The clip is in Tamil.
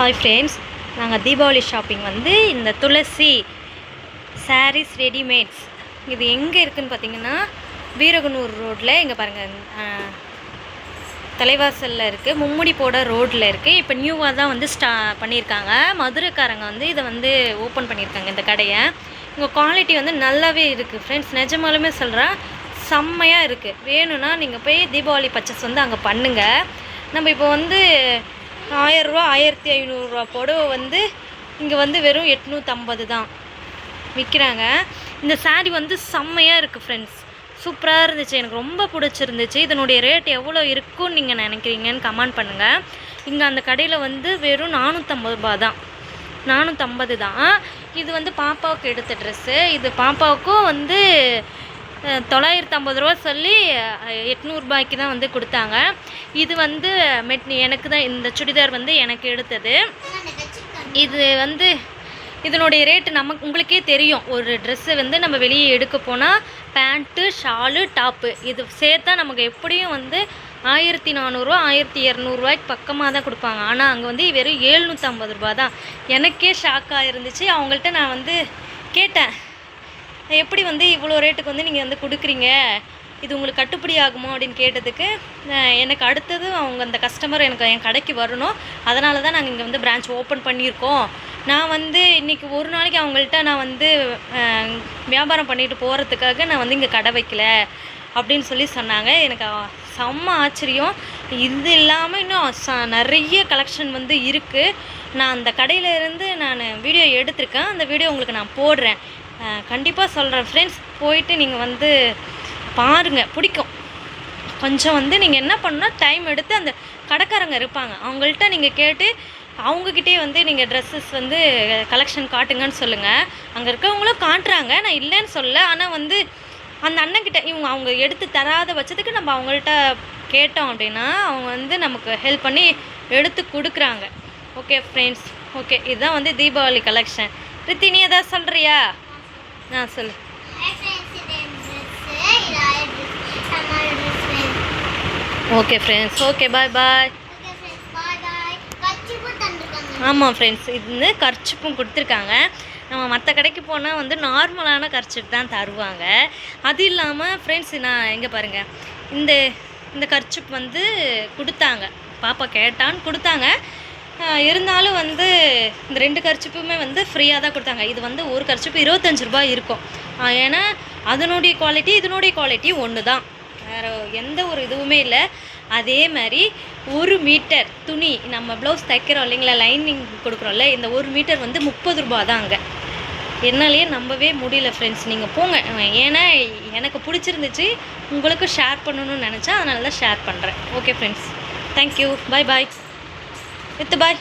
ஹாய் ஃப்ரெண்ட்ஸ் நாங்கள் தீபாவளி ஷாப்பிங் வந்து இந்த துளசி சாரீஸ் ரெடிமேட்ஸ் இது எங்கே இருக்குதுன்னு பார்த்தீங்கன்னா வீரகனூர் ரோட்டில் இங்கே பாருங்கள் தலைவாசலில் இருக்குது மும்முடி போட ரோட்டில் இருக்குது இப்போ நியூவாக தான் வந்து ஸ்டா பண்ணியிருக்காங்க மதுரைக்காரங்க வந்து இதை வந்து ஓப்பன் பண்ணியிருக்காங்க இந்த கடையை. இங்கே குவாலிட்டி வந்து நல்லாவே இருக்குது ஃப்ரெண்ட்ஸ் நிஜமாலுமே சொல்கிறேன் செம்மையாக இருக்குது வேணும்னா நீங்கள் போய் தீபாவளி பர்ச்சேஸ் வந்து அங்கே பண்ணுங்கள் நம்ம இப்போ வந்து ஆயரூவா ஆயிரத்தி ஐநூறுரூவா புடவை வந்து இங்கே வந்து வெறும் எட்நூற்றம்பது தான். விற்கிறாங்க இந்த saree வந்து செம்மையாக இருக்குது ஃப்ரெண்ட்ஸ் சூப்பராக இருந்துச்சு. எனக்கு ரொம்ப பிடிச்சிருந்துச்சு. இதனுடைய ரேட் எவ்வளோ இருக்கும்னு நீங்கள் நினைக்கிறீங்கன்னு கமெண்ட் பண்ணுங்கள் இங்கே அந்த கடையில் வந்து வெறும் நானூற்றம்பது ரூபா தான். நானூற்றம்பது தான். இது வந்து பாப்பாவுக்கு எடுத்த ட்ரெஸ்ஸு இது பாப்பாவுக்கும் வந்து தொள்ளாயிரத்து ஐம்பது ரூபா சொல்லி எட்நூறுபாய்க்கு தான் வந்து கொடுத்தாங்க. இது வந்து மெட் எனக்கு தான் இந்த சுடிதார் வந்து எனக்கு எடுத்தது. இது வந்து இதனுடைய ரேட்டு நமக்கு உங்களுக்கே தெரியும். ஒரு ட்ரெஸ்ஸு வந்து நம்ம வெளியே எடுக்க போனால் பேண்ட்டு ஷாலு டாப்பு இது சேர்த்தா நமக்கு எப்படியும் வந்து ஆயிரத்தி நானூறுரூவா ஆயிரத்தி இரநூறுவாய்க்கு பக்கமாக தான் கொடுப்பாங்க. ஆனால் அங்கே வந்து வெறும் ஏழ்நூற்றம்பது ரூபா தான். எனக்கே ஷாக்காக இருந்துச்சு. அவங்கள்ட்ட நான் வந்து கேட்டேன். எப்படி வந்து இவ்வளோ ரேட்டுக்கு வந்து நீங்கள் வந்து கொடுக்குறீங்க? இது உங்களுக்கு கட்டுப்படி ஆகுமோ? அப்படின்னு கேட்டதுக்கு எனக்கு அடுத்தது அவங்க அந்த கஸ்டமர் எனக்கு என் கடைக்கு வரணும். அதனால தான் நாங்கள் இங்கே வந்து பிரான்ச் ஓப்பன் பண்ணியிருக்கோம். நான் வந்து இன்றைக்கி ஒரு நாளைக்கு அவங்கள்ட்ட நான் வந்து வியாபாரம் பண்ணிட்டு போகிறதுக்காக நான் வந்து இங்கே கடை வைக்கல அப்படின்னு சொல்லி சொன்னாங்க. எனக்கு செம்ம ஆச்சரியம். இது இல்லாமல் இன்னும் ச நிறைய கலெக்ஷன் வந்து இருக்குது நான் அந்த கடையில இருந்து நான் வீடியோ எடுத்திருக்கேன். அந்த வீடியோ உங்களுக்கு நான் போடுறேன். கண்டிப்பாக சொல்கிறேன் ஃப்ரெண்ட்ஸ் போயிட்டு நீங்கள் வந்து பாருங்கள் பிடிக்கும். கொஞ்சம் வந்து நீங்கள் என்ன பண்ணால் டைம் எடுத்து அந்த கடைக்காரங்க இருப்பாங்க. அவங்கள்ட்ட நீங்கள் கேட்டு அவங்கக்கிட்டே வந்து நீங்கள் ட்ரெஸ்ஸஸ் வந்து கலெக்ஷன் காட்டுங்கன்னு சொல்லுங்கள் அங்கே இருக்கவங்களும் காட்டுறாங்க. நான் இல்லைன்னு சொல்ல ஆனால் வந்து அந்த அண்ணன்கிட்ட இவங்க அவங்க எடுத்து தராத பட்சத்துக்கு நம்ம அவங்கள்ட்ட கேட்டோம் அப்படின்னா அவங்க வந்து நமக்கு ஹெல்ப் பண்ணி எடுத்து கொடுக்குறாங்க. ஓகே ஃப்ரெண்ட்ஸ் ஓகே இதுதான் வந்து தீபாவளி கலெக்ஷன் ரித்தி நீ எதாவது சொல்கிறியா ஆ சொல்லு. Okay friends okay bye bye ஆமாம் ஃப்ரெண்ட்ஸ் இது வந்து கர்ச்சிப்பும் கொடுத்துருக்காங்க. நம்ம மற்ற கடைக்கு போனால் வந்து நார்மலான கர்ச்சிப் தான் தருவாங்க. அது இல்லாமல் ஃப்ரெண்ட்ஸ் நான் எங்கே பாருங்கள் இந்த இந்த கர்ச்சிப் வந்து கொடுத்தாங்க. பாப்பா கேட்டான்னு கொடுத்தாங்க. இருந்தாலும் வந்து இந்த ரெண்டு கர்ச்சிப்புமே வந்து ஃப்ரீயாக தான் கொடுத்தாங்க. இது வந்து ஒரு கர்ச்சிப்பு இருபத்தஞ்சு ரூபாய் இருக்கும். ஏன்னா அதனுடைய குவாலிட்டி இதனுடைய குவாலிட்டி ஒன்று தான். வேறு எந்த ஒரு இதுவுமே இல்லை. அதே மாதிரி ஒரு மீட்டர் துணி நம்ம ப்ளவுஸ் தைக்கிறோம் இல்லைங்களா லைனிங் கொடுக்குறோம்ல இந்த ஒரு மீட்டர் வந்து முப்பது ரூபா தான் அங்கே. என்னாலேயே நம்பவே முடியல ஃப்ரெண்ட்ஸ் நீங்கள் போங்க. ஏன்னா எனக்கு பிடிச்சிருந்துச்சு. உங்களுக்கு ஷேர் பண்ணணும்னு நினச்சா அதனால தான் ஷேர் பண்ணுறேன் okay friends thank you bye bye with bye